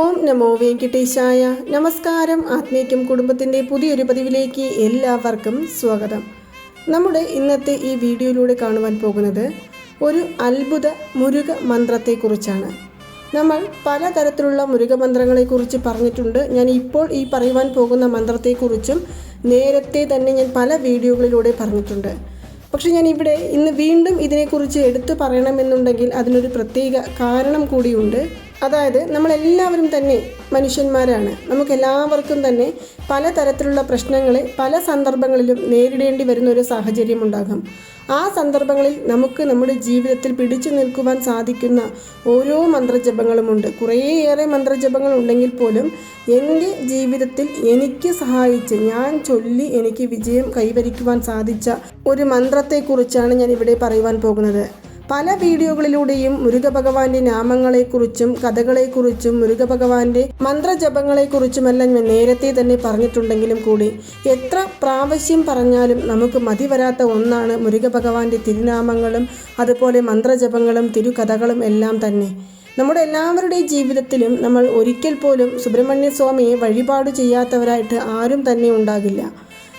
ഓം നമോ വെങ്കിട്ടേശായ. നമസ്കാരം. ആത്മീക്യം കുടുംബത്തിന്റെ പുതിയൊരു പതിവിലേക്ക് എല്ലാവർക്കും സ്വാഗതം. നമ്മുടെ ഇന്നത്തെ ഈ വീഡിയോയിലൂടെ കാണുവാൻ പോകുന്നത് ഒരു അത്ഭുത മുരുക മന്ത്രത്തെക്കുറിച്ചാണ്. നമ്മൾ പലതരത്തിലുള്ള മുരുക മന്ത്രങ്ങളെക്കുറിച്ച് പറഞ്ഞിട്ടുണ്ട്. ഞാൻ ഇപ്പോൾ ഈ പറയുവാൻ പോകുന്ന മന്ത്രത്തെക്കുറിച്ചും നേരത്തെ തന്നെ ഞാൻ പല വീഡിയോകളിലൂടെ പറഞ്ഞിട്ടുണ്ട്. പക്ഷെ ഞാൻ ഇവിടെ ഇന്ന് വീണ്ടും ഇതിനെക്കുറിച്ച് എടുത്തു പറയണമെന്നുണ്ടെങ്കിൽ അതിനൊരു പ്രത്യേക കാരണം കൂടിയുണ്ട്. അതായത് നമ്മളെല്ലാവരും തന്നെ മനുഷ്യന്മാരാണ്. നമുക്കെല്ലാവർക്കും തന്നെ പലതരത്തിലുള്ള പ്രശ്നങ്ങളെ പല സന്ദർഭങ്ങളിലും നേരിടേണ്ടി വരുന്ന ഒരു സാഹചര്യം ഉണ്ടാകും. ആ സന്ദർഭങ്ങളിൽ നമുക്ക് നമ്മുടെ ജീവിതത്തിൽ പിടിച്ചു നിൽക്കുവാൻ സാധിക്കുന്ന ഓരോ മന്ത്രജപങ്ങളുമുണ്ട് കുറേയേറെ മന്ത്രജപങ്ങൾ ഉണ്ടെങ്കിൽ പോലും എന്റെ ജീവിതത്തിൽ എനിക്ക് സഹായിച്ച് ഞാൻ ചൊല്ലി എനിക്ക് വിജയം കൈവരിക്കുവാൻ സാധിച്ച ഒരു മന്ത്രത്തെക്കുറിച്ചാണ് ഞാൻ ഇവിടെ പറയുവാൻ പോകുന്നത്. പല വീഡിയോകളിലൂടെയും മുരുകഭഗവാന്റെ നാമങ്ങളെക്കുറിച്ചും കഥകളെക്കുറിച്ചും മുരുകഭഗവാന്റെ മന്ത്രജപങ്ങളെക്കുറിച്ചുമെല്ലാം ഞാൻ നേരത്തെ തന്നെ പറഞ്ഞിട്ടുണ്ടെങ്കിലും കൂടി എത്ര പ്രാവശ്യം പറഞ്ഞാലും നമുക്ക് മതി വരാത്ത ഒന്നാണ് മുരുകഭഗവാന്റെ തിരുനാമങ്ങളും അതുപോലെ മന്ത്രജപങ്ങളും തിരുകഥകളും എല്ലാം തന്നെ. നമ്മുടെ എല്ലാവരുടെയും ജീവിതത്തിലും നമ്മൾ ഒരിക്കൽ പോലും സുബ്രഹ്മണ്യ സ്വാമിയെ വഴിപാട് ചെയ്യാത്തവരായിട്ട് ആരും തന്നെ ഉണ്ടാകില്ല.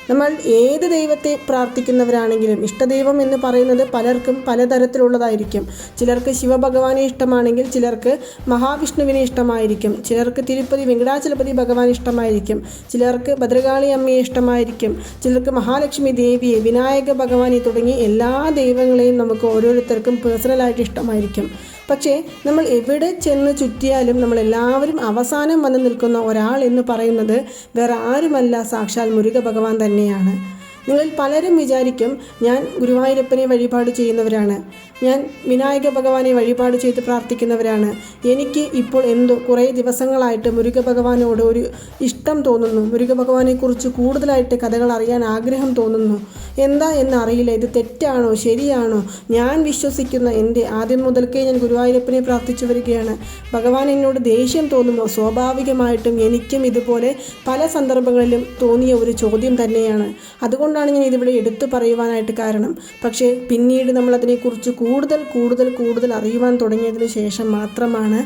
നമ്മൾ ഏത് ദൈവത്തെ പ്രാർത്ഥിക്കുന്നവരാണെങ്കിലും ഇഷ്ടദൈവം എന്ന് പറയുന്നത് പലർക്കും പലതരത്തിലുള്ളതായിരിക്കും. ചിലർക്ക് ശിവഭഗവാനെ ഇഷ്ടമാണെങ്കിൽ ചിലർക്ക് മഹാവിഷ്ണുവിനെ ഇഷ്ടമായിരിക്കും. ചിലർക്ക് തിരുപ്പതി വെങ്കടാചലപതി ഭഗവാൻ ഇഷ്ടമായിരിക്കും. ചിലർക്ക് ഭദ്രകാളി അമ്മയെ ഇഷ്ടമായിരിക്കും. ചിലർക്ക് മഹാലക്ഷ്മി ദേവിയെ വിനായക ഭഗവാനെ തുടങ്ങി എല്ലാ ദൈവങ്ങളെയും നമുക്ക് ഓരോരുത്തർക്കും പേഴ്സണലായിട്ട് ഇഷ്ടമായിരിക്കും. പക്ഷേ നമ്മൾ എവിടെ ചെന്ന് ചുറ്റിയാലും നമ്മൾ എല്ലാവരും അവസാനം വന്ന് നിൽക്കുന്ന ഒരാൾ എന്ന് പറയുന്നത് വേറെ ആരുമല്ല. സാക്ഷാൽ മുരുക ഭഗവാൻ തന്നെയാണ്. നിങ്ങളിൽ പലരും വിചാരിക്കും ഞാൻ ഗുരുവായൂരപ്പനെ വഴിപാട് ചെയ്യുന്നവരാണ്. ഞാൻ വിനായക ഭഗവാനെ വഴിപാട് ചെയ്ത് പ്രാർത്ഥിക്കുന്നവരാണ്. എനിക്ക് ഇപ്പോൾ എന്തോ കുറേ ദിവസങ്ങളായിട്ട് മുരുക ഭഗവാനോട് ഒരു ഇഷ്ടം തോന്നുന്നു. മുരുക ഭഗവാനെക്കുറിച്ച് കൂടുതലായിട്ട് കഥകൾ അറിയാൻ ആഗ്രഹം തോന്നുന്നു. എന്താ എന്ന് അറിയില്ല ഇത് തെറ്റാണോ? ശരിയാണോ? ഞാൻ വിശ്വസിക്കുന്ന എന്റെ ആദ്യം മുതൽക്കേ ഞാൻ ഗുരുവായൂരപ്പനെ പ്രാർത്ഥിച്ചു വരികയാണ്. ഭഗവാൻ എന്നോട് ദേഷ്യം തോന്നുമോ സ്വാഭാവികമായിട്ടും എനിക്കും ഇതുപോലെ പല സന്ദർഭങ്ങളിലും തോന്നിയ ഒരു ചോദ്യം തന്നെയാണ്. അതുകൊണ്ടാണ് ഞാൻ ഇതിവിടെ എടുത്തു പറയുവാനായിട്ട് കാരണം. പക്ഷേ പിന്നീട് നമ്മൾ അതിനെക്കുറിച്ച് കൂടുതൽ കൂടുതൽ കൂടുതൽ അറിയുവാൻ തുടങ്ങിയതിന് ശേഷം മാത്രമാണ്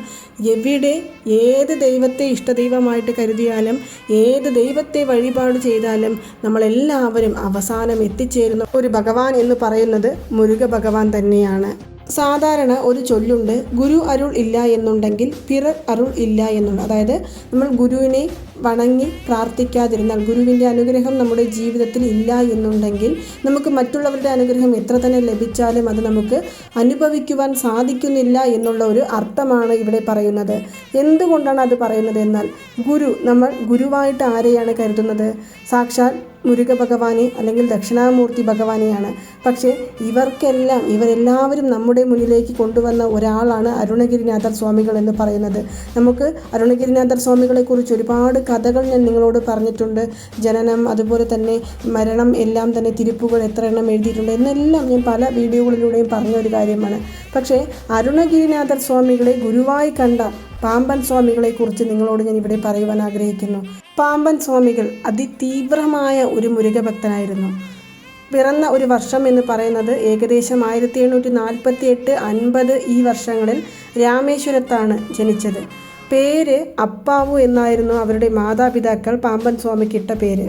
എവിടെ ഏത് ദൈവത്തെ ഇഷ്ടദൈവമായിട്ട് കരുതിയാലും ഏത് ദൈവത്തെ വഴിപാട് ചെയ്താലും നമ്മളെല്ലാവരും അവസാനം എത്തിച്ചേരുന്ന ഒരു ഭഗവാൻ എന്ന് പറയുന്നത് മുരുക ഭഗവാൻ തന്നെയാണ്. സാധാരണ ഒരു ചൊല്ലുണ്ട് ഗുരു അരുൾ ഇല്ല എന്നുണ്ടെങ്കിൽ പിറർ അരുൾ ഇല്ല എന്നുണ്ട്. അതായത് നമ്മൾ ഗുരുവിനെ വണങ്ങി പ്രാർത്ഥിക്കാതിരുന്നാൽ ഗുരുവിന്റെ അനുഗ്രഹം നമ്മുടെ ജീവിതത്തിൽ ഇല്ല എന്നുണ്ടെങ്കിൽ നമുക്ക് മറ്റുള്ളവരുടെ അനുഗ്രഹം എത്ര തന്നെ ലഭിച്ചാലും അത് നമുക്ക് അനുഭവിക്കുവാൻ സാധിക്കുന്നില്ല എന്നുള്ള ഒരു അർത്ഥമാണ് ഇവിടെ പറയുന്നത്. എന്തുകൊണ്ടാണ് അത് പറയുന്നത് എന്നാൽ ഗുരു നമ്മൾ ഗുരുവായിട്ട് ആരെയാണ് കരുതുന്നത്? സാക്ഷാൽ മുരുക ഭഗവാനെ അല്ലെങ്കിൽ ദക്ഷിണാമൂർത്തി ഭഗവാനെയാണ്. പക്ഷേ ഇവർക്കെല്ലാം ഇവരെല്ലാവരും നമ്മുടെ മുന്നിലേക്ക് കൊണ്ടുവന്ന ഒരാളാണ് അരുണഗിരിനാഥർ സ്വാമികൾ എന്ന് പറയുന്നത്. നമുക്ക് അരുണഗിരിനാഥർ സ്വാമികളെക്കുറിച്ച് ഒരുപാട് കഥകൾ ഞാൻ നിങ്ങളോട് പറഞ്ഞിട്ടുണ്ട്. ജനനം അതുപോലെ തന്നെ മരണം എല്ലാം തന്നെ തിരുപ്പുകൾ എത്ര എണ്ണം എഴുതിയിട്ടുണ്ട് എന്നെല്ലാം ഞാൻ പല വീഡിയോകളിലൂടെയും പറഞ്ഞ ഒരു കാര്യമാണ്. പക്ഷേ അരുണഗിരിനാഥർ സ്വാമികളെ ഗുരുവായി കണ്ട പാമ്പൻ സ്വാമികളെക്കുറിച്ച് നിങ്ങളോട് ഞാൻ ഇവിടെ പറയുവാൻ ആഗ്രഹിക്കുന്നു. പാമ്പൻ സ്വാമികൾ അതിതീവ്രമായ ഒരു മുരുകഭക്തനായിരുന്നു. പിറന്ന ഒരു വർഷം എന്ന് പറയുന്നത് ഏകദേശം ആയിരത്തി എണ്ണൂറ്റി നാൽപ്പത്തി എട്ട് അൻപത് ഈ വർഷങ്ങളിൽ രാമേശ്വരത്താണ് ജനിച്ചത്. പേര് അപ്പാവു എന്നായിരുന്നു അവരുടെ മാതാപിതാക്കൾ പാമ്പൻ സ്വാമിക്ക് ഇട്ട പേര്.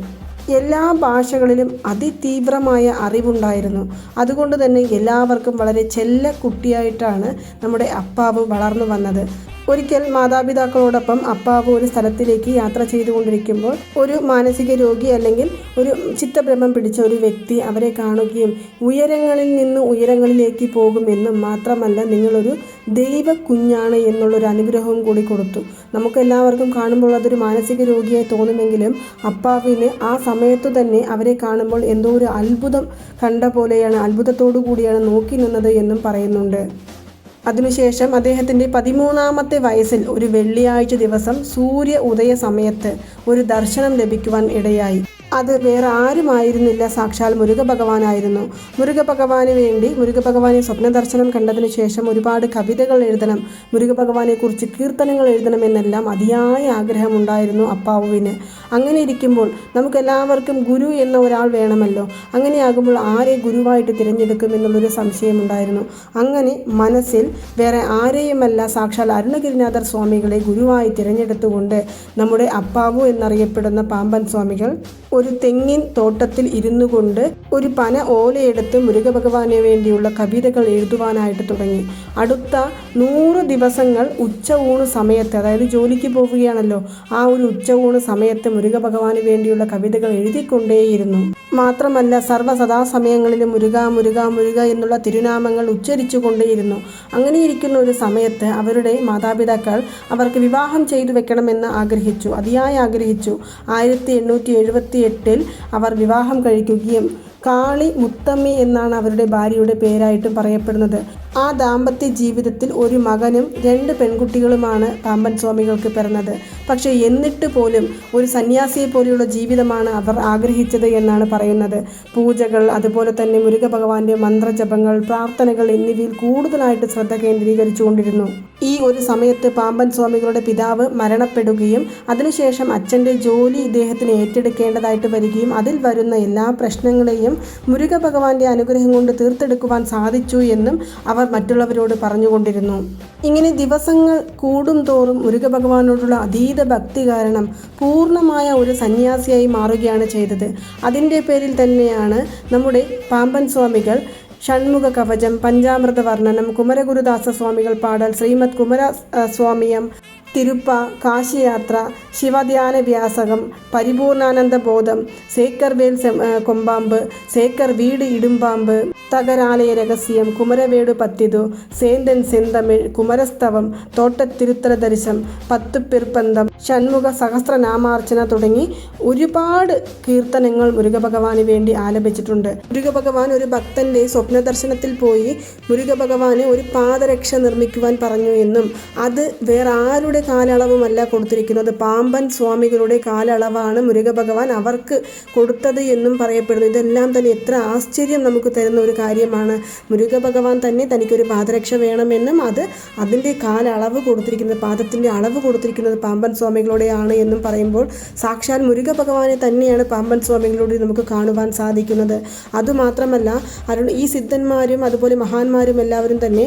എല്ലാ ഭാഷകളിലും അതിതീവ്രമായ അറിവുണ്ടായിരുന്നു. അതുകൊണ്ട് തന്നെ എല്ലാവർക്കും വളരെ ചെല്ല കുട്ടിയായിട്ടാണ് നമ്മുടെ അപ്പാവ് വളർന്നു വന്നത്. ഒരിക്കൽ മാതാപിതാക്കളോടൊപ്പം അപ്പാവ് ഒരു സ്ഥലത്തിലേക്ക് യാത്ര ചെയ്തുകൊണ്ടിരിക്കുമ്പോൾ ഒരു മാനസിക രോഗി അല്ലെങ്കിൽ ഒരു ചിത്തഭ്രമം പിടിച്ച ഒരു വ്യക്തി അവരെ കാണുകയും ഉയരങ്ങളിൽ നിന്ന് ഉയരങ്ങളിലേക്ക് പോകുമെന്നും മാത്രമല്ല നിങ്ങളൊരു ദൈവ കുഞ്ഞാണ് എന്നുള്ളൊരു അനുഗ്രഹവും കൂടി കൊടുത്തു. നമുക്കെല്ലാവർക്കും കാണുമ്പോൾ അതൊരു മാനസിക രോഗിയായി തോന്നുമെങ്കിലും അപ്പാവിന് ആ സമയത്തു തന്നെ അവരെ കാണുമ്പോൾ എന്തോ ഒരു അത്ഭുതം കണ്ട പോലെയാണ് അത്ഭുതത്തോടു കൂടിയാണ് നോക്കി നിന്നത് എന്നും പറയുന്നുണ്ട്. അതിനുശേഷം അദ്ദേഹത്തിന്റെ പതിമൂന്നാമത്തെ വയസ്സിൽ ഒരു വെള്ളിയാഴ്ച ദിവസം സൂര്യ ഉദയ സമയത്ത് ഒരു ദർശനം ലഭിക്കുവാൻ ഇടയായി. അത് വേറെ ആരുമായിരുന്നില്ല. സാക്ഷാൽ മുരുക ഭഗവാനായിരുന്നു മുരുക വേണ്ടി മുരുക ഭഗവാനെ സ്വപ്ന ദർശനം കണ്ടതിന് ശേഷം ഒരുപാട് കവിതകൾ എഴുതണം മുരുക ഭഗവാനെക്കുറിച്ച് കീർത്തനങ്ങൾ എഴുതണമെന്നെല്ലാം അതിയായ ആഗ്രഹമുണ്ടായിരുന്നു അപ്പാവുവിന്. അങ്ങനെ ഇരിക്കുമ്പോൾ നമുക്കെല്ലാവർക്കും ഗുരു എന്ന ഒരാൾ വേണമല്ലോ. അങ്ങനെയാകുമ്പോൾ ആരെ ഗുരുവായിട്ട് തിരഞ്ഞെടുക്കും എന്നുള്ളൊരു സംശയമുണ്ടായിരുന്നു. അങ്ങനെ മനസ്സിൽ വേറെ ആരെയുമല്ല സാക്ഷാൽ അരുണഗിരിനാഥർ സ്വാമികളെ ഗുരുവായി തിരഞ്ഞെടുത്തുകൊണ്ട് നമ്മുടെ അപ്പാവു എന്നറിയപ്പെടുന്ന പാമ്പൻ സ്വാമികൾ ഒരു തെങ്ങിൻ തോട്ടത്തിൽ ഇരുന്നു കൊണ്ട് ഒരു പന ഓലയെടുത്ത് മുരുകഭഗവാന് വേണ്ടിയുള്ള കവിതകൾ എഴുതുവാനായിട്ട് തുടങ്ങി. അടുത്ത നൂറ് ദിവസങ്ങൾ ഉച്ച ഊണ് സമയത്ത് അതായത് ജോലിക്ക് പോവുകയാണല്ലോ ആ ഒരു ഉച്ച ഊണ് സമയത്ത് മുരുകഭഗവാന് വേണ്ടിയുള്ള കവിതകൾ എഴുതിക്കൊണ്ടേയിരുന്നു. മാത്രമല്ല സർവ സദാസമയങ്ങളിലും മുരുക മുരുക മുരുക എന്നുള്ള തിരുനാമങ്ങൾ ഉച്ചരിച്ചു കൊണ്ടേയിരുന്നു. അങ്ങനെയിരിക്കുന്ന ഒരു സമയത്ത് അവരുടെ മാതാപിതാക്കൾ അവർക്ക് വിവാഹം ചെയ്തു വെക്കണമെന്ന് ആഗ്രഹിച്ചു. അതിയായി ആഗ്രഹിച്ചു. ആയിരത്തി എണ്ണൂറ്റി എഴുപത്തി എട്ടിൽ അവർ വിവാഹം കഴിക്കുകയും കാളി മുത്തമ്മി എന്നാണ് അവരുടെ ഭാര്യയുടെ പേരായിട്ടും പറയപ്പെടുന്നത്. ആ ദാമ്പത്യ ജീവിതത്തിൽ ഒരു മകനും രണ്ട് പെൺകുട്ടികളുമാണ് പാമ്പൻ സ്വാമികൾക്ക് പിറന്നത്. പക്ഷേ എന്നിട്ട് പോലും ഒരു സന്യാസിയെ പോലെയുള്ള ജീവിതമാണ് അവർ ആഗ്രഹിച്ചത് എന്നാണ് പറയുന്നത്. പൂജകൾ അതുപോലെ തന്നെ മുരുക ഭഗവാന്റെ മന്ത്രജപങ്ങൾ പ്രാർത്ഥനകൾ എന്നിവയിൽ കൂടുതലായിട്ട് ശ്രദ്ധ കേന്ദ്രീകരിച്ചുകൊണ്ടിരുന്നു. ഈ ഒരു സമയത്ത് പാമ്പൻ സ്വാമികളുടെ പിതാവ് മരണപ്പെടുകയും അതിനുശേഷം അച്ഛന്റെ ജോലി ഇദ്ദേഹത്തിന് ഏറ്റെടുക്കേണ്ടതായിട്ട് വരികയും അതിൽ വരുന്ന എല്ലാ പ്രശ്നങ്ങളെയും മുരുക ഭഗവാന്റെ അനുഗ്രഹം കൊണ്ട് തീർത്തെടുക്കുവാൻ സാധിച്ചു എന്നും അവർ മറ്റുള്ളവരോട് പറഞ്ഞുകൊണ്ടിരുന്നു. ഇങ്ങനെ ദിവസങ്ങൾ കൂടും തോറും മുരുക ഭഗവാനോടുള്ള അതീത ഭക്തി കാരണം പൂർണമായ ഒരു സന്യാസിയായി മാറുകയാണ് ചെയ്തത്. അതിന്റെ പേരിൽ തന്നെയാണ് നമ്മുടെ പാമ്പൻ സ്വാമികൾ ഷൺമുഖ കവചം പഞ്ചാമൃത വർണനം കുമരഗുരുദാസ സ്വാമികൾ പാടൽ ശ്രീമദ് കുമര സ്വാമിയം തിരുപ്പ കാശിയാത്ര ശിവധ്യാന വ്യാസകം പരിപൂർണാനന്ദ ബോധം സേക്കർ വേൽ കൊമ്പാമ്പ് സേക്കർ വീട് ഇടുമ്പാമ്പ് തകരാലയ രഹസ്യം കുമരവേട് പത്തിതു സേന്തൻ സെന്തമിഴ് കുമരസ്തവം തോട്ടത്തിരുത്തര ദർശം പത്ത് പിർപ്പന്തം ഷൺമുഖ സഹസ്രനാമാർച്ചന തുടങ്ങി ഒരുപാട് കീർത്തനങ്ങൾ മുരുകഭഗവാന് വേണ്ടി ആലപിച്ചിട്ടുണ്ട്. മുരുകഭഗവാൻ ഒരു ഭക്തന്റെ സ്വപ്ന ദർശനത്തിൽ പോയി മുരുകഭഗവാന് ഒരു പാദരക്ഷ നിർമ്മിക്കുവാൻ പറഞ്ഞു എന്നും അത് വേറെ കാലളവുമല്ല കൊടുത്തിരിക്കുന്നത്. പാമ്പൻ സ്വാമികളുടെ കാലയളവാണ് മുരുകഭഗവാൻ അവർക്ക് കൊടുത്തത് എന്നും പറയപ്പെടുന്നു. ഇതെല്ലാം തന്നെ എത്ര ആശ്ചര്യം നമുക്ക് തരുന്ന ഒരു കാര്യമാണ്. മുരുകഭഗവാൻ തന്നെ തനിക്കൊരു പാദരക്ഷ വേണമെന്നും അത് അതിന്റെ കാലയളവ് കൊടുത്തിരിക്കുന്നത് പാദത്തിന്റെ അളവ് കൊടുത്തിരിക്കുന്നത് പാമ്പൻ സ്വാമികളുടെയാണ് എന്നും പറയുമ്പോൾ സാക്ഷാൽ മുരുകഭഗവാനെ തന്നെയാണ് പാമ്പൻ സ്വാമികളോട് നമുക്ക് കാണുവാൻ സാധിക്കുന്നത്. അതുമാത്രമല്ല അരുൺ ഈ സിദ്ധന്മാരും അതുപോലെ മഹാന്മാരും എല്ലാവരും തന്നെ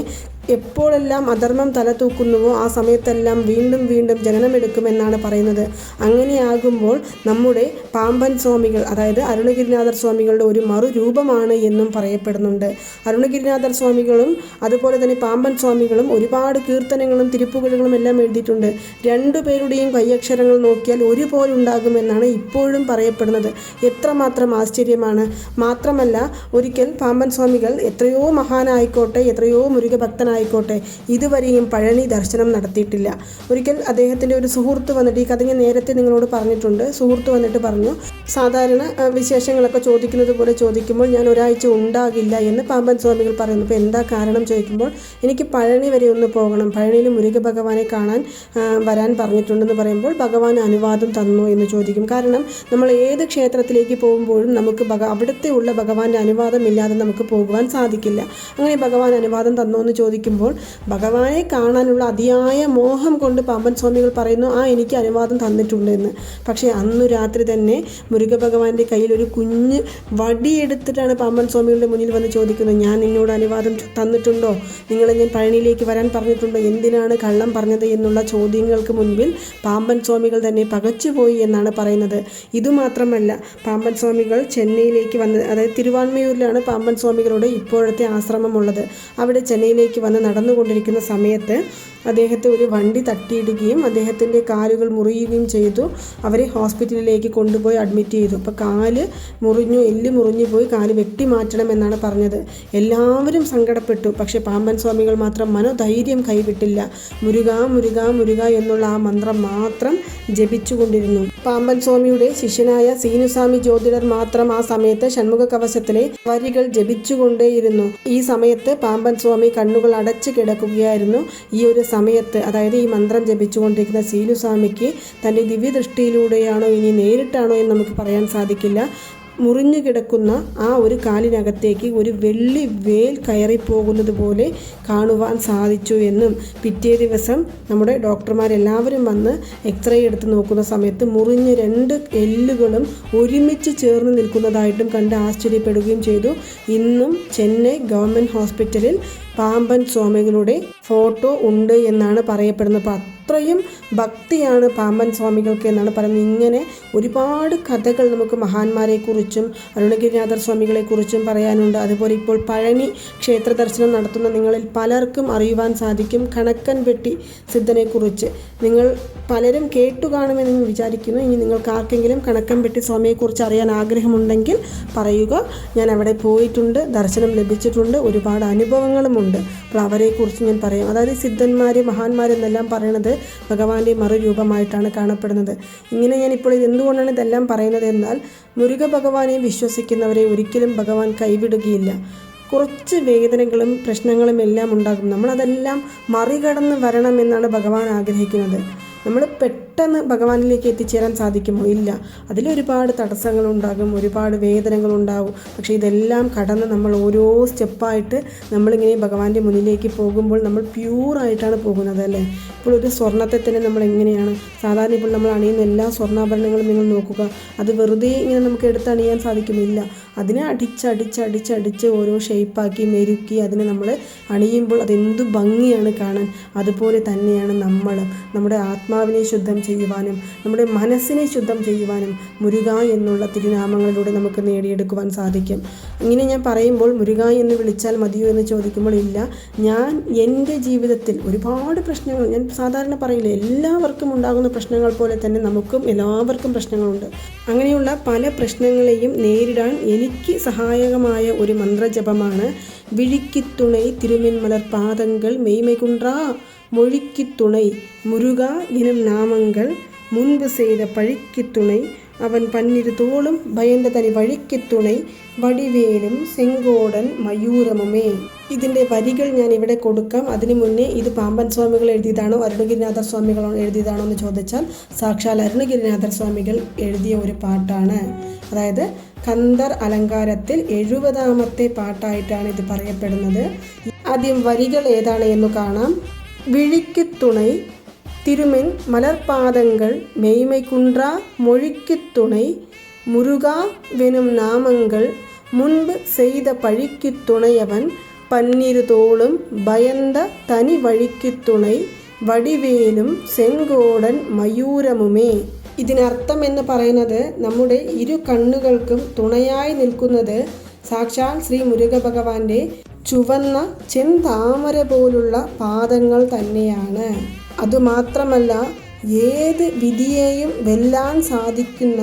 എപ്പോഴെല്ലാം അധർമ്മം തല തൂക്കുന്നുവോ ആ സമയത്തെല്ലാം വീണ്ടും വീണ്ടും ജനനമെടുക്കുമെന്നാണ് പറയുന്നത്. അങ്ങനെയാകുമ്പോൾ നമ്മുടെ പാമ്പൻ സ്വാമികൾ അതായത് അരുണഗിരിനാഥർ സ്വാമികളുടെ ഒരു മറുരൂപമാണ് എന്നും പറയപ്പെടുന്നുണ്ട്. അരുണഗിരിനാഥർ സ്വാമികളും അതുപോലെ തന്നെ പാമ്പൻ സ്വാമികളും ഒരുപാട് കീർത്തനങ്ങളും തിരുപ്പുകളുകളും എല്ലാം എഴുതിയിട്ടുണ്ട്. രണ്ടു പേരുടെയും കയ്യക്ഷരങ്ങൾ നോക്കിയാൽ ഒരുപോലെ ഉണ്ടാകുമെന്നാണ് ഇപ്പോഴും പറയപ്പെടുന്നത്. എത്രമാത്രം ആശ്ചര്യമാണ്. മാത്രമല്ല ഒരിക്കൽ പാമ്പൻ സ്വാമികൾ എത്രയോ മഹാനായിക്കോട്ടെ എത്രയോ മുരുക ഭക്തനായിക്കോട്ടെ ഇതുവരെയും പഴനി ദർശനം നടത്തിയിട്ടില്ല. ഒരിക്കൽ അദ്ദേഹത്തിന്റെ ഒരു സുഹൃത്ത് വന്നിട്ട് ഈ കഥ ഞാൻ നേരത്തെ നിങ്ങളോട് പറഞ്ഞിട്ടുണ്ട്. സുഹൃത്ത് വന്നിട്ട് പറഞ്ഞു സാധാരണ വിശേഷങ്ങളൊക്കെ ചോദിക്കുന്നത് പോലെ ചോദിക്കുമ്പോൾ ഞാൻ ഒരാഴ്ച ഉണ്ടാകില്ല എന്ന് പാമ്പൻ സ്വാമികൾ പറയുന്നു. അപ്പോൾ എന്താ കാരണം ചോദിക്കുമ്പോൾ എനിക്ക് പഴനി വരെ ഒന്ന് പോകണം. പഴനിയിൽ മുരുക ഭഗവാനെ കാണാൻ വരാൻ പറഞ്ഞിട്ടുണ്ടെന്ന് പറയുമ്പോൾ ഭഗവാൻ അനുവാദം തന്നു എന്ന് ചോദിക്കും. കാരണം നമ്മൾ ഏത് ക്ഷേത്രത്തിലേക്ക് പോകുമ്പോഴും നമുക്ക് ഭഗ അവിടുത്തെ ഉള്ള ഭഗവാന്റെ അനുവാദമില്ലാതെ നമുക്ക് പോകുവാൻ സാധിക്കില്ല. അങ്ങനെ ഭഗവാൻ അനുവാദം തന്നു എന്ന് ചോദിക്കുമ്പോൾ ഭഗവാനെ കാണാനുള്ള അതിയായ മോഹം കൊണ്ട് പാമ്പൻ സ്വാമികൾ പറയുന്നു ആ എനിക്ക് അനുവാദം തന്നിട്ടുണ്ട് എന്ന് പക്ഷേ അന്ന് രാത്രി തന്നെ മുരുക ഭഗവാന്റെ കയ്യിൽ ഒരു കുഞ്ഞ് വടിയെടുത്തിട്ടാണ് പാമ്പൻ സ്വാമികളുടെ മുന്നിൽ വന്ന് ചോദിക്കുന്നത് ഞാൻ നിന്നോട് അനുവാദം തന്നിട്ടുണ്ടോ? നിങ്ങളെ ഞാൻ പഴനിയിലേക്ക് വരാൻ പറഞ്ഞിട്ടുണ്ടോ. എന്തിനാണ് കള്ളം പറഞ്ഞത് എന്നുള്ള ചോദ്യങ്ങൾക്ക് മുൻപിൽ പാമ്പൻ സ്വാമികൾ തന്നെ പകച്ചുപോയി എന്നാണ് പറയുന്നത്. ഇതുമാത്രമല്ല പാമ്പൻ സ്വാമികൾ ചെന്നൈയിലേക്ക് വന്ന് അതായത് തിരുവാൻമയൂരിലാണ് പാമ്പൻ സ്വാമികളുടെ ഇപ്പോഴത്തെ ആശ്രമമുള്ളത്. അവിടെ ചെന്നൈയിലേക്ക് വന്ന് നടന്നുകൊണ്ടിരിക്കുന്ന സമയത്ത് അദ്ദേഹത്തെ ഒരു വണ്ടി തട്ടിയിടുകയും അദ്ദേഹത്തിന്റെ കാലുകൾ മുറിയുകയും ചെയ്തു. അവരെ ഹോസ്പിറ്റലിലേക്ക് കൊണ്ടുപോയി അഡ്മിറ്റ് ചെയ്തു. അപ്പോൾ കാൽ മുറിഞ്ഞു എല്ല് മുറിഞ്ഞു പോയി കാൽ വെട്ടി മാറ്റണമെന്നാണ് പറഞ്ഞത്. എല്ലാവരും സങ്കടപ്പെട്ടു. പക്ഷേ പാമ്പൻ സ്വാമികൾ മാത്രം മനോധൈര്യം കൈവിട്ടില്ല. മുരുക മുരുക മുരുക എന്നുള്ള ആ മന്ത്രം മാത്രം ജപിച്ചുകൊണ്ടിരുന്നു. പാമ്പൻ സ്വാമിയുടെ ശിഷ്യനായ സീനുസ്വാമി ജ്യോതിടർ മാത്രം ആ സമയത്ത് ഷൺമുഖ കവശത്തിലെ വരികൾ ജപിച്ചുകൊണ്ടേയിരുന്നു. ഈ സമയത്ത് പാമ്പൻ സ്വാമി കണ്ണുകൾ അടച്ചു കിടക്കുകയായിരുന്നു. ഈ ഒരു സമയത്ത് അതായത് ഈ മന്ത്രം ജപിച്ചുകൊണ്ടിരിക്കുന്ന സീനുസ്വാമിക്ക് തന്റെ ദിവ്യദൃഷ്ടിയിലൂടെയാണോ ഇനി നേരിട്ടാണോ എന്ന് നമുക്ക് പറയാൻ സാധിക്കില്ല. മുറിഞ്ഞു കിടക്കുന്ന ആ ഒരു കാലിനകത്തേക്ക് ഒരു വെള്ളി വേൽ കയറിപ്പോകുന്നത് പോലെ കാണുവാൻ സാധിച്ചു എന്നും പിറ്റേ ദിവസം നമ്മുടെ ഡോക്ടർമാരെല്ലാവരും വന്ന് എക്സ്റേ എടുത്ത് നോക്കുന്ന സമയത്ത് മുറിഞ്ഞ രണ്ട് എല്ലുകളും ഒരുമിച്ച് ചേർന്ന് നിൽക്കുന്നതായിട്ടും കണ്ട് ആശ്ചര്യപ്പെടുകയും ചെയ്തു. ഇന്നും ചെന്നൈ ഗവൺമെന്റ് ഹോസ്പിറ്റലിൽ പാമ്പൻ സ്വാമികളുടെ ഫോട്ടോ ഉണ്ട് എന്നാണ് പറയപ്പെടുന്നത്. അത്രയും ഭക്തിയാണ് പാമ്പൻ സ്വാമികൾക്ക് എന്നാണ് പറയുന്നത്. ഇങ്ങനെ ഒരുപാട് കഥകൾ നമുക്ക് മഹാന്മാരെക്കുറിച്ചും അരുണഗിരിനാഥർ സ്വാമികളെക്കുറിച്ചും പറയാനുണ്ട്. അതുപോലെ ഇപ്പോൾ പഴനി ക്ഷേത്ര ദർശനം നടത്തുന്ന നിങ്ങളിൽ പലർക്കും അറിയുവാൻ സാധിക്കും കണക്കൻ വെട്ടി സിദ്ധനെക്കുറിച്ച്. നിങ്ങൾ പലരും കേട്ടു കാണുമെന്ന് ഞാൻ വിചാരിക്കുന്നു. ഇനി നിങ്ങൾക്ക് ആർക്കെങ്കിലും കണക്കൻ വെട്ടി സ്വാമിയെക്കുറിച്ച് അറിയാൻ ആഗ്രഹമുണ്ടെങ്കിൽ പറയുക. ഞാൻ അവിടെ പോയിട്ടുണ്ട് ദർശനം ലഭിച്ചിട്ടുണ്ട് ഒരുപാട് അനുഭവങ്ങളുമുണ്ട്. അപ്പോൾ അവരെക്കുറിച്ച് ഞാൻ പറയാം. അതായത് സിദ്ധന്മാർ മഹാന്മാരെന്നെല്ലാം പറയുന്നത് ഭഗവാന്റെ മറുരൂപമായിട്ടാണ് കാണപ്പെടുന്നത്. ഇങ്ങനെ ഞാൻ ഇപ്പോൾ ഇത് എന്തുകൊണ്ടാണ് ഇതെല്ലാം പറയുന്നത് എന്നാൽ മുരുക ഭഗവാനെ വിശ്വസിക്കുന്നവരെ ഒരിക്കലും ഭഗവാൻ കൈവിടുകയില്ല. കുറച്ച് വേദനകളും പ്രശ്നങ്ങളും എല്ലാം ഉണ്ടാകും. നമ്മളതെല്ലാം മറികടന്ന് വരണമെന്നാണ് ഭഗവാൻ ആഗ്രഹിക്കുന്നത്. നമ്മൾ പെട്ടെന്ന് ഭഗവാനിലേക്ക് എത്തിച്ചേരാൻ സാധിക്കുമോ? ഇല്ല. അതിലൊരുപാട് തടസ്സങ്ങളുണ്ടാകും ഒരുപാട് വേദനകളുണ്ടാവും. പക്ഷേ ഇതെല്ലാം കടന്ന് നമ്മൾ ഓരോ സ്റ്റെപ്പായിട്ട് നമ്മളിങ്ങനെ ഭഗവാന്റെ മുന്നിലേക്ക് പോകുമ്പോൾ നമ്മൾ പ്യൂറായിട്ടാണ് പോകുന്നത് അല്ലേ? ഇപ്പോൾ ഒരു സ്വർണത്തെ തന്നെ നമ്മൾ എങ്ങനെയാണ്? സാധാരണ ഇപ്പോൾ നമ്മൾ അണിയുന്ന എല്ലാ സ്വർണാഭരണങ്ങളും നിങ്ങൾ നോക്കുക. അത് വെറുതെ ഇങ്ങനെ നമുക്ക് എടുത്തണിയാൻ സാധിക്കുമില്ല അതിനെ അടിച്ചടിച്ചടിച്ചടിച്ച് ഓരോ ഷേപ്പാക്കി മെരുക്കി അതിനെ നമ്മൾ അണിയുമ്പോൾ അതെന്ത് ഭംഗിയാണ് കാണാൻ? അതുപോലെ തന്നെയാണ് നമ്മൾ നമ്മുടെ ആത്മാവിനെ ശുദ്ധം ചെയ്യുവാനും നമ്മുടെ മനസ്സിനെ ശുദ്ധം ചെയ്യുവാനും മുരുക എന്നുള്ള തിരുനാമങ്ങളിലൂടെ നമുക്ക് നേടിയെടുക്കുവാൻ സാധിക്കും. ഇങ്ങനെ ഞാൻ പറയുമ്പോൾ മുരുക എന്ന് വിളിച്ചാൽ മതിയോ എന്ന് ചോദിക്കുമ്പോൾ ഇല്ല. ഞാൻ എന്റെ ജീവിതത്തിൽ ഒരുപാട് പ്രശ്നങ്ങൾ ഞാൻ സാധാരണ പറയില്ല എല്ലാവർക്കും ഉണ്ടാകുന്ന പ്രശ്നങ്ങൾ പോലെ തന്നെ നമുക്കും എല്ലാവർക്കും പ്രശ്നങ്ങളുണ്ട്. അങ്ങനെയുള്ള പല പ്രശ്നങ്ങളെയും നേരിടാൻ എനിക്ക് സഹായകമായ ഒരു മന്ത്രജപമാണ് വിഴിക്കിത്തുണை திருமென்மலர் பாதங்கள் மெய்மைகுன்றா മൊഴിക്കിത്തുണை മുരുകാ എനും നാമങ്ങൾ മുൻപ് ചെയ്ത പഴിക്കിത്തുണை. അവൻ പന്നിരു തോളും ഭയന്ന തനി വഴിക്കിത്തുണൈ. വടിവേലും സെങ്കോടൻ മയൂരമുമേ. ഇതിന്റെ വരികൾ ഞാൻ ഇവിടെ കൊടുക്കാം. അതിനു മുന്നേ ഇത് പാമ്പൻ സ്വാമികൾ എഴുതിയതാണോ? അരുണഗിരിനാഥർ സ്വാമികൾ എഴുതിയതാണോ എന്ന് ചോദിച്ചാൽ സാക്ഷാൽ അരുണഗിരിനാഥർ സ്വാമികൾ എഴുതിയ ഒരു പാട്ടാണ്. അതായത് കന്ദർ അലങ്കാരത്തിൽ എഴുപതാമത്തെ പാട്ടായിട്ടാണ് ഇത് പറയപ്പെടുന്നത് ആദ്യം വരികൾ ഏതാണ് എന്ന് കാണാം വിഴിക്ക് തുണை திருமென் மலர்பாதங்கள் மெய்மை குன்றா மொழிக்குத் துணை முருகா வெனும் நாமங்கள் முன்பு செய்த பழிக்குத் துணையவன் பன்னிரு தோளும் பயந்த தனி வழிக்குத் துணை വടിവേലും സെങ്കോടൻ മയൂരമുമേ ഇതിനർത്ഥം എന്ന് പറയുന്നത് നമ്മുടെ ഇരു കണ്ണുകൾക്കും തുണയായി നിൽക്കുന്നത് സാക്ഷാൽ ശ്രീ മുരുക ഭഗവാന്റെ ചുവന്ന ചെന്താമര പോലുള്ള പാദങ്ങൾ തന്നെയാണ്. അതുമാത്രമല്ല ഏത് വിധിയെയും വെല്ലാൻ സാധിക്കുന്ന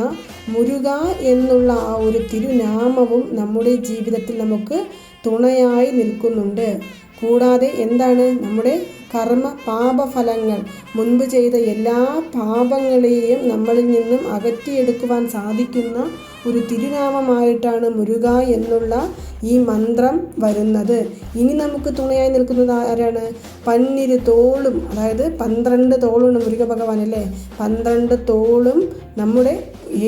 മുരുക എന്നുള്ള ആ ഒരു തിരുനാമവും നമ്മുടെ ജീവിതത്തിൽ നമുക്ക് തുണയായി നിൽക്കുന്നുണ്ട്. കൂടാതെ എന്താണ് നമ്മുടെ കർമ്മ പാപഫലങ്ങൾ മുൻപ് ചെയ്ത എല്ലാ പാപങ്ങളെയും നമ്മളിൽ നിന്നും അകറ്റിയെടുക്കുവാൻ സാധിക്കുന്ന ഒരു തിരുനാമമായിട്ടാണ് മുരുക എന്നുള്ള ഈ മന്ത്രം വരുന്നത്. ഇനി നമുക്ക് തുണയായി നിൽക്കുന്നത് ആരാണ്? പന്നിരു തോളും അതായത് പന്ത്രണ്ട് തോളുണ്ട് മുരുക ഭഗവാൻ അല്ലേ? പന്ത്രണ്ട് തോളും നമ്മുടെ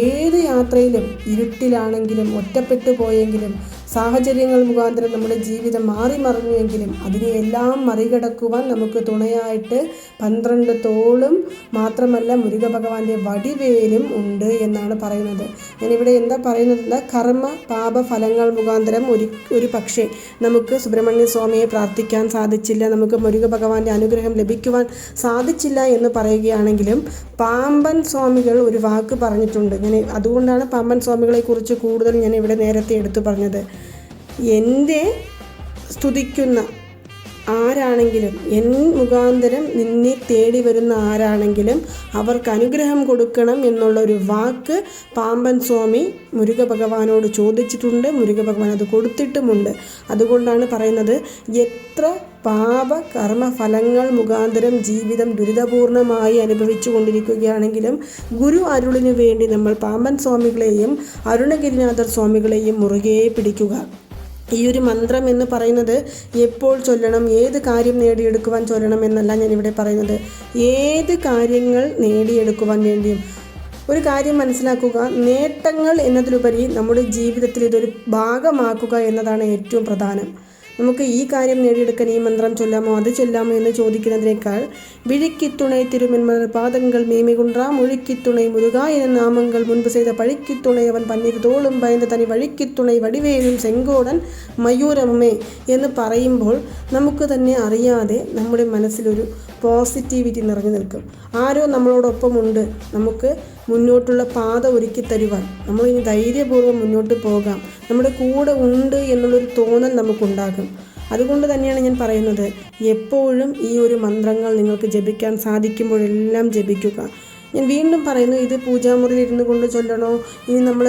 ഏത് യാത്രയിലും ഇരുട്ടിലാണെങ്കിലും ഒറ്റപ്പെട്ടു പോയെങ്കിലും സാഹചര്യങ്ങൾ മുഖാന്തരം നമ്മുടെ ജീവിതം മാറി മറിഞ്ഞുവെങ്കിലും അതിനെയെല്ലാം മറികടക്കുവാൻ നമുക്ക് തുണയായിട്ട് പന്ത്രണ്ട് തോളും മാത്രമല്ല മുരുക ഭഗവാന്റെ വടിവേലും ഉണ്ട് എന്നാണ് പറയുന്നത്. ഞാനിവിടെ എന്താ പറയുന്നത് കർമ്മ പാപ ഫലങ്ങൾ മുഖാന്തരം ഒരു ഒരു പക്ഷേ നമുക്ക് സുബ്രഹ്മണ്യ സ്വാമിയെ പ്രാർത്ഥിക്കാൻ സാധിച്ചില്ല. നമുക്ക് മുരുക ഭഗവാന്റെ അനുഗ്രഹം ലഭിക്കുവാൻ സാധിച്ചില്ല എന്ന് പറയുകയാണെങ്കിലും പാമ്പൻ സ്വാമികൾ ഒരു വാക്ക് പറഞ്ഞിട്ടുണ്ട്. ഞാൻ അതുകൊണ്ടാണ് പാമ്പൻ സ്വാമികളെക്കുറിച്ച് കൂടുതൽ ഞാൻ ഇവിടെ നേരത്തെ എടുത്തു പറഞ്ഞത്. എന്റെ സ്തുതിക്കുന്ന ആരാണെങ്കിലും എൻ മുഖാന്തരം നിന്നെ തേടി വരുന്ന ആരാണെങ്കിലും അവർക്ക് അനുഗ്രഹം കൊടുക്കണം എന്നുള്ള ഒരു വാക്ക് പാമ്പൻ സ്വാമി മുരുക ഭഗവാനോട് ചോദിച്ചിട്ടുണ്ട് മുരുക ഭഗവാൻ അത് കൊടുത്തിട്ടുമുണ്ട്. അതുകൊണ്ടാണ് പറയുന്നത് എത്ര പാപ കർമ്മ ഫലങ്ങൾ മുഖാന്തരം ജീവിതം ദുരിതപൂർണമായി അനുഭവിച്ചു കൊണ്ടിരിക്കുകയാണെങ്കിലും ഗുരു അരുളിനു വേണ്ടി നമ്മൾ പാമ്പൻ സ്വാമികളെയും അരുണഗിരിനാഥർ സ്വാമികളെയും മുറുകെ പിടിക്കുക. ഈ ഒരു മന്ത്രം എന്ന് പറയുന്നത് എപ്പോൾ ചൊല്ലണം ഏത് കാര്യം നേടിയെടുക്കുവാൻ ചൊല്ലണം എന്നല്ല ഞാനിവിടെ പറയുന്നത്. ഏത് കാര്യങ്ങൾ നേടിയെടുക്കുവാൻ വേണ്ടിയും. ഒരു കാര്യം മനസ്സിലാക്കുക നേട്ടങ്ങൾ എന്നതിലുപരി നമ്മുടെ ജീവിതത്തിൽ ഇതൊരു ഭാഗമാക്കുക എന്നതാണ് ഏറ്റവും പ്രധാനം. നമുക്ക് ഈ കാര്യം നേടിയെടുക്കാൻ ഈ മന്ത്രം ചൊല്ലാമോ അത് ചൊല്ലാമോ എന്ന് ചോദിക്കുന്നതിനേക്കാൾ വിഴിക്കിത്തുണൈ തിരുമന്മർ പാദങ്ങൾ മേമികുണ്ട്രാ മുഴുക്കിത്തുണை മുരുക എന്ന നാമങ്ങൾ മുൻപ് ചെയ്ത പഴിക്കിത്തുണை അവൻ പന്നിരുതോളും ഭയന്ന് തനി വഴിക്കിത്തുണை വടിവേലും ചെങ്കോടൻ മയൂരമേ എന്ന് പറയുമ്പോൾ നമുക്ക് തന്നെ അറിയാതെ നമ്മുടെ മനസ്സിലൊരു പോസിറ്റിവിറ്റി നിറഞ്ഞു നിൽക്കും. ആരോ നമ്മളോടൊപ്പമുണ്ട്. നമുക്ക് മുന്നോട്ടുള്ള പാത ഒരുക്കി തരുവാൻ. നമ്മളിനി ധൈര്യപൂർവം മുന്നോട്ട് പോകാം. നമ്മുടെ കൂടെ ഉണ്ട് എന്നുള്ളൊരു തോന്നൽ നമുക്കുണ്ടാകും. അതുകൊണ്ട് തന്നെയാണ് ഞാൻ പറയുന്നത് എപ്പോഴും ഈ ഒരു മന്ത്രങ്ങൾ നിങ്ങൾക്ക് ജപിക്കാൻ സാധിക്കുമ്പോഴെല്ലാം ജപിക്കുക. ഞാൻ വീണ്ടും പറയുന്നു ഇത് പൂജാമുറിയിൽ ഇരുന്നു കൊണ്ട് ചൊല്ലണോ? ഇനി നമ്മൾ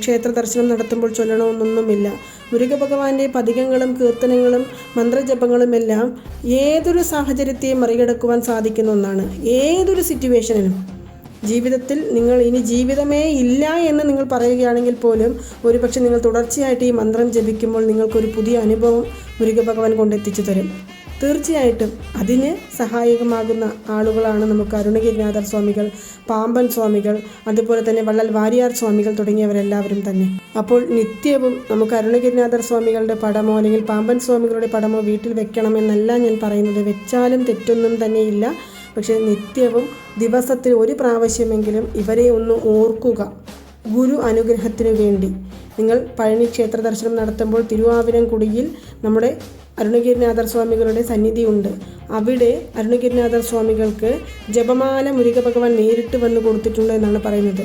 ക്ഷേത്ര ദർശനം നടത്തുമ്പോൾ ചൊല്ലണോ എന്നൊന്നുമില്ല. മുരുകഭഗവാന്റെ പതികങ്ങളും കീർത്തനങ്ങളും മന്ത്രജപങ്ങളും എല്ലാം ഏതൊരു സാഹചര്യത്തെയും മറികടക്കുവാൻ സാധിക്കുന്ന ഒന്നാണ്. ഏതൊരു സിറ്റുവേഷനിലും ജീവിതത്തിൽ നിങ്ങൾ ഇനി ജീവിതമേ ഇല്ല എന്ന് നിങ്ങൾ പറയുകയാണെങ്കിൽ പോലും ഒരുപക്ഷെ നിങ്ങൾ തുടർച്ചയായിട്ട് ഈ മന്ത്രം ജപിക്കുമ്പോൾ നിങ്ങൾക്കൊരു പുതിയ അനുഭവം മുരുക ഭഗവാൻ കൊണ്ടെത്തിച്ചു തരും. തീർച്ചയായിട്ടും അതിന് സഹായകമാകുന്ന ആളുകളാണ് നമുക്ക് അരുണഗിരിനാഥർ സ്വാമികൾ പാമ്പൻ സ്വാമികൾ അതുപോലെ തന്നെ വള്ളൽ വാരിയാർ സ്വാമികൾ തുടങ്ങിയവരെല്ലാവരും തന്നെ. അപ്പോൾ നിത്യവും നമുക്ക് അരുണഗിരിനാഥർ സ്വാമികളുടെ പടമോ അല്ലെങ്കിൽ പാമ്പൻ സ്വാമികളുടെ പടമോ വീട്ടിൽ വെക്കണമെന്നല്ല ഞാൻ പറയുന്നത്. വെച്ചാലും തെറ്റൊന്നും തന്നെയില്ല. പക്ഷേ നിത്യവും ദിവസത്തിൽ ഒരു പ്രാവശ്യമെങ്കിലും ഇവരെ ഒന്ന് ഓർക്കുക. ഗുരു അനുഗ്രഹത്തിനു വേണ്ടി. നിങ്ങൾ പഴനി ക്ഷേത്ര ദർശനം നടത്തുമ്പോൾ തിരുവാവിനംകുടിയിൽ നമ്മുടെ അരുണഗിരിനാഥർ സ്വാമികളുടെ സന്നിധിയുണ്ട്. അവിടെ അരുണഗിരിനാഥർ സ്വാമികൾക്ക് ജപമാല മുരുക ഭഗവാൻ നേരിട്ട് വന്ന് കൊടുത്തിട്ടുണ്ട് എന്നാണ് പറയുന്നത്.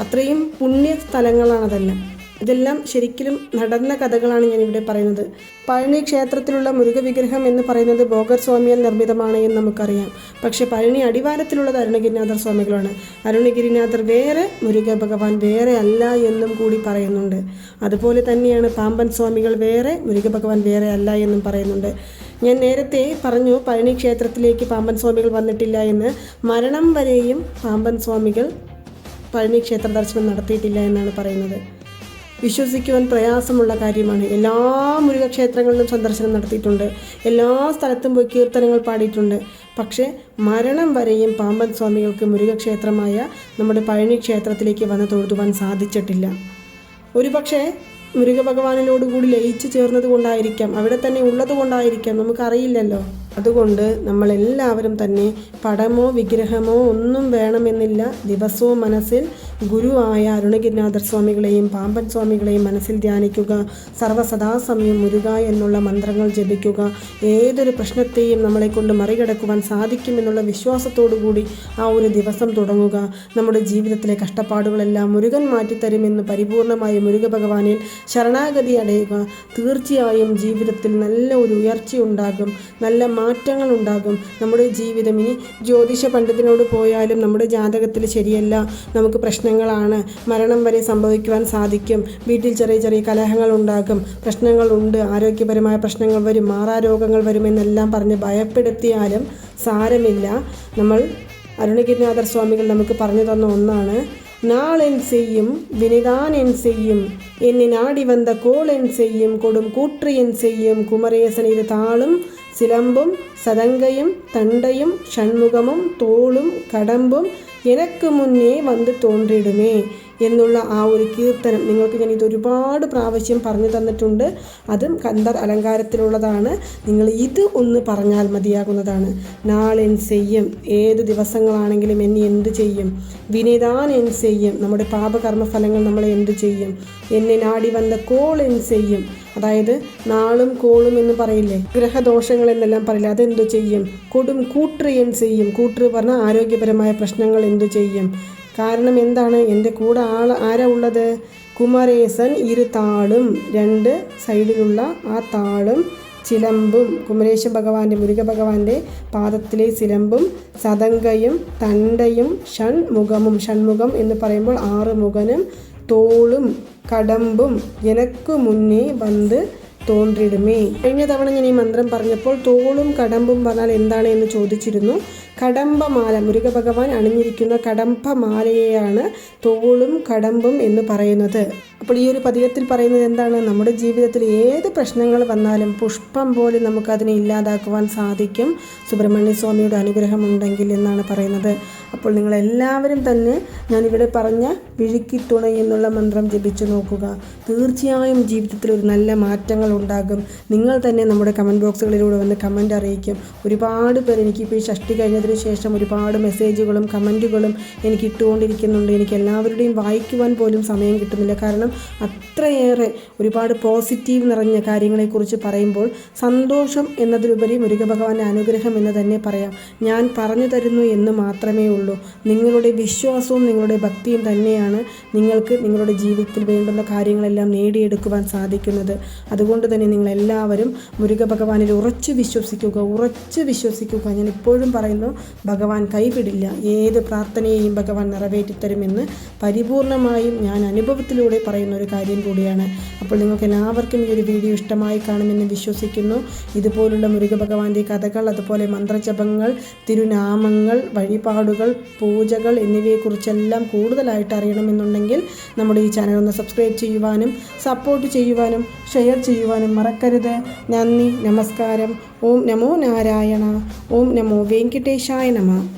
അത്രയും പുണ്യ സ്ഥലങ്ങളാണതെല്ലാം ഇതെല്ലാം ശരിക്കും നടന്ന കഥകളാണ് ഞാനിവിടെ പറയുന്നത്. പഴനി ക്ഷേത്രത്തിലുള്ള മുരുകവിഗ്രഹം എന്ന് പറയുന്നത് ഭോഗർ സ്വാമിയാൽ നിർമ്മിതമാണ് എന്ന് നമുക്കറിയാം. പക്ഷേ പഴനി അടിവാരത്തിലുള്ളത് അരുണഗിരിനാഥർ സ്വാമികളാണ്. അരുണഗിരിനാഥർ വേറെ മുരുക ഭഗവാൻ വേറെ അല്ല എന്നും കൂടി പറയുന്നുണ്ട്. അതുപോലെ തന്നെയാണ് പാമ്പൻ സ്വാമികൾ വേറെ മുരുക ഭഗവാൻ വേറെ അല്ല എന്നും പറയുന്നുണ്ട്. ഞാൻ നേരത്തെ പറഞ്ഞു പഴനി ക്ഷേത്രത്തിലേക്ക് പാമ്പൻ സ്വാമികൾ വന്നിട്ടില്ല എന്ന്. മരണം വരെയും പാമ്പൻ സ്വാമികൾ പഴനി ക്ഷേത്ര ദർശനം നടത്തിയിട്ടില്ല എന്നാണ് പറയുന്നത്. വിശ്വസിക്കുവാൻ പ്രയാസമുള്ള കാര്യമാണ്. എല്ലാ മുരുകക്ഷേത്രങ്ങളിലും സന്ദർശനം നടത്തിയിട്ടുണ്ട്. എല്ലാ സ്ഥലത്തും പോയി കീർത്തനങ്ങൾ പാടിയിട്ടുണ്ട്. പക്ഷേ മരണം വരെയും പാമ്പൻ സ്വാമികൾക്ക് മുരുകക്ഷേത്രമായ നമ്മുടെ പഴനി ക്ഷേത്രത്തിലേക്ക് വന്ന് തൊഴുതുവാൻ സാധിച്ചിട്ടില്ല. ഒരുപക്ഷെ പക്ഷേ ഭഗവാനിനോടുകൂടി ലയിച്ചു ചേർന്നത് കൊണ്ടായിരിക്കാം. അവിടെ തന്നെ ഉള്ളത് കൊണ്ടായിരിക്കാം. നമുക്കറിയില്ലല്ലോ. അതുകൊണ്ട് നമ്മളെല്ലാവരും തന്നെ പടമോ വിഗ്രഹമോ ഒന്നും വേണമെന്നില്ല. ദിവസവും മനസ്സിൽ ഗുരുവായ അരുണഗിരിനാഥർ സ്വാമികളെയും പാമ്പൻ സ്വാമികളെയും മനസ്സിൽ ധ്യാനിക്കുക. സർവസദാസമയം മുരുക എന്നുള്ള മന്ത്രങ്ങൾ ജപിക്കുക. ഏതൊരു പ്രശ്നത്തെയും നമ്മളെ കൊണ്ട് മറികടക്കുവാൻ സാധിക്കുമെന്നുള്ള വിശ്വാസത്തോടുകൂടി ആ ഒരു ദിവസം തുടങ്ങുക. നമ്മുടെ ജീവിതത്തിലെ കഷ്ടപ്പാടുകളെല്ലാം മുരുകൻ മാറ്റിത്തരുമെന്ന് പരിപൂർണമായി മുരുക ഭഗവാനിൽ ശരണാഗതി അടയുക. തീർച്ചയായും ജീവിതത്തിൽ നല്ല ഒരു ഉയർച്ചയുണ്ടാകും നല്ല മാറ്റങ്ങൾ ഉണ്ടാകും. നമ്മുടെ ജീവിതം ഇനി ജ്യോതിഷ പണ്ഡിതനോട് പോയാലും നമ്മുടെ ജാതകത്തിൽ ശരിയല്ല. നമുക്ക് പ്രശ്നങ്ങളാണ്. മരണം വരെ സംഭവിക്കുവാൻ സാധിക്കും. വീട്ടിൽ ചെറിയ ചെറിയ കലഹങ്ങൾ ഉണ്ടാകും. പ്രശ്നങ്ങളുണ്ട് ആരോഗ്യപരമായ പ്രശ്നങ്ങൾ വരും. മാറാരോഗങ്ങൾ വരുമെന്നെല്ലാം പറഞ്ഞ് ഭയപ്പെടുത്തിയാലും സാരമില്ല. നമ്മൾ അരുണഗിരിനാഥർ സ്വാമികൾ നമുക്ക് പറഞ്ഞു തന്ന ഒന്നാണ്. നാളെൻ ചെയ്യും വിനിതാനെൻ ചെയ്യും എന്നെ നാടി വന്ന കോളെൻ ചെയ്യും കൊടും കൂട്രിയൻ ചെയ്യും കുമരേസൻ താളും சிலம்பும் சதங்கையும் தண்டையும் சண்முகமும் தோளும் கடம்பும் எனக்கு முன்னே வந்து தோன்றிடுமே. എന്നുള്ള ആ ഒരു കീർത്തനം നിങ്ങൾക്ക് ഞാൻ ഇത് ഒരുപാട് പ്രാവശ്യം പറഞ്ഞു തന്നിട്ടുണ്ട്. അതും കന്ദർ അലങ്കാരത്തിലുള്ളതാണ്. നിങ്ങൾ ഇത് ഒന്ന് പറഞ്ഞാൽ മതിയാകുന്നതാണ്. നാളെ ചെയ്യും ഏത് ദിവസങ്ങളാണെങ്കിലും എന്നെ എന്ത് ചെയ്യും? വിനിതാൻ എൻ ചെയ്യും നമ്മുടെ പാപകർമ്മ ഫലങ്ങൾ നമ്മൾ എന്ത് ചെയ്യും? എന്നെ നാടി വന്ന കോൾ എൻ ചെയ്യും അതായത് നാളും കോളും എന്ന് പറയില്ലേ? ഗ്രഹദോഷങ്ങൾ എന്നെല്ലാം പറയില്ല? അതെന്തു ചെയ്യും? കൊടും കൂട്ടർ എൻ ചെയ്യും കൂട്ടർ പറഞ്ഞാൽ ആരോഗ്യപരമായ പ്രശ്നങ്ങൾ എന്തു ചെയ്യും? കാരണം എന്താണ്? എന്റെ കൂടെ ആൾ ആരാ ഉള്ളത്? കുമരേസൻ ഇരു താളും രണ്ട് സൈഡിലുള്ള ആ താളും ചിലമ്പും. കുമരേശ ഭഗവാന്റെ മുരുക ഭഗവാന്റെ പാദത്തിലെ ചിലമ്പും സതങ്കയും തണ്ടയും ഷൺമുഖമും. ഷൺമുഖം എന്ന് പറയുമ്പോൾ ആറ് മുഖനും തോളും കടമ്പും എനക്ക് മുന്നേ വന്ന് തോണ്ടിടുമേ. കഴിഞ്ഞ തവണ ഞാൻ ഈ മന്ത്രം പറഞ്ഞപ്പോൾ തോളും കടമ്പും പറഞ്ഞാൽ എന്താണ് എന്ന് ചോദിച്ചിരുന്നു. കടമ്പമാല. മുരുകഭഗവാൻ അണിഞ്ഞിരിക്കുന്ന കടമ്പമാലയെയാണ് തോളും കടമ്പും എന്ന് പറയുന്നത്. അപ്പോൾ ഈ ഒരു പതിവത്തിൽ പറയുന്നത് എന്താണ്? നമ്മുടെ ജീവിതത്തിൽ ഏത് പ്രശ്നങ്ങൾ വന്നാലും പുഷ്പം പോലെ നമുക്കതിനെ ഇല്ലാതാക്കുവാൻ സാധിക്കും. സുബ്രഹ്മണ്യ സ്വാമിയുടെ അനുഗ്രഹം ഉണ്ടെങ്കിൽ എന്നാണ് പറയുന്നത്. അപ്പോൾ നിങ്ങളെല്ലാവരും തന്നെ ഞാനിവിടെ പറഞ്ഞ വിഴുക്കി തുണ എന്നുള്ള മന്ത്രം ജപിച്ചു നോക്കുക. തീർച്ചയായും ജീവിതത്തിൽ ഒരു നല്ല മാറ്റങ്ങൾ ഉണ്ടാകും. നിങ്ങൾ തന്നെ നമ്മുടെ കമന്റ് ബോക്സുകളിലൂടെ വന്ന് കമന്റ് അറിയിക്കും. ഒരുപാട് പേർ എനിക്കിപ്പോൾ ഈ ഷഷ്ടി കഴിഞ്ഞതിന് ശേഷം ഒരുപാട് മെസ്സേജുകളും കമന്റുകളും എനിക്ക് ഇട്ടുകൊണ്ടിരിക്കുന്നുണ്ട് എനിക്ക് എല്ലാവരുടെയും വായിക്കുവാൻ പോലും സമയം കിട്ടുന്നില്ല. കാരണം അത്രയേറെ ഒരുപാട് പോസിറ്റീവ് നിറഞ്ഞ കാര്യങ്ങളെക്കുറിച്ച് പറയുമ്പോൾ സന്തോഷം എന്നതിലുപരി മുരുകഭഗവാന്റെ അനുഗ്രഹം എന്ന് തന്നെ പറയാം. ഞാൻ പറഞ്ഞു തരുന്നു എന്ന് മാത്രമേ ഉള്ളൂ. നിങ്ങളുടെ വിശ്വാസവും നിങ്ങളുടെ ഭക്തിയും തന്നെയാണ് നിങ്ങൾക്ക് നിങ്ങളുടെ ജീവിതത്തിൽ വേണ്ടുന്ന കാര്യങ്ങളെല്ലാം നേടിയെടുക്കുവാൻ സാധിക്കുന്നത്. അതുകൊണ്ട് തന്നെ നിങ്ങളെല്ലാവരും മുരുക ഭഗവാനിൽ ഉറച്ചു വിശ്വസിക്കുക ഉറച്ചു വിശ്വസിക്കുക. ഞാൻ ഇപ്പോഴും പറയുന്നു ഭഗവാൻ കൈവിടില്ല. ഏത് പ്രാർത്ഥനയെയും ഭഗവാൻ നിറവേറ്റിത്തരുമെന്ന് പരിപൂർണമായും ഞാൻ അനുഭവത്തിലൂടെ പറയുന്ന ഒരു കാര്യം കൂടിയാണ്. അപ്പോൾ നിങ്ങൾക്ക് എല്ലാവർക്കും ഈ ഒരു വീഡിയോ ഇഷ്ടമായി കാണുമെന്ന് വിശ്വസിക്കുന്നു. ഇതുപോലുള്ള മുരുകഭഗവാന്റെ കഥകൾ അതുപോലെ മന്ത്രജപങ്ങൾ തിരുനാമങ്ങൾ വഴിപാടുകൾ പൂജകൾ എന്നിവയെക്കുറിച്ചെല്ലാം കൂടുതലായിട്ട് അറിയണമെന്നുണ്ടെങ്കിൽ നമ്മുടെ ഈ ചാനൽ ഒന്ന് സബ്സ്ക്രൈബ് ചെയ്യുവാനും സപ്പോർട്ട് ചെയ്യുവാനും ഷെയർ ചെയ്യുവാനും മറക്കരുത്. നന്ദി നമസ്കാരം. ഓം നമോ നാരായണ. ഓം നമോ വെങ്കിട്ടേശായ നമ.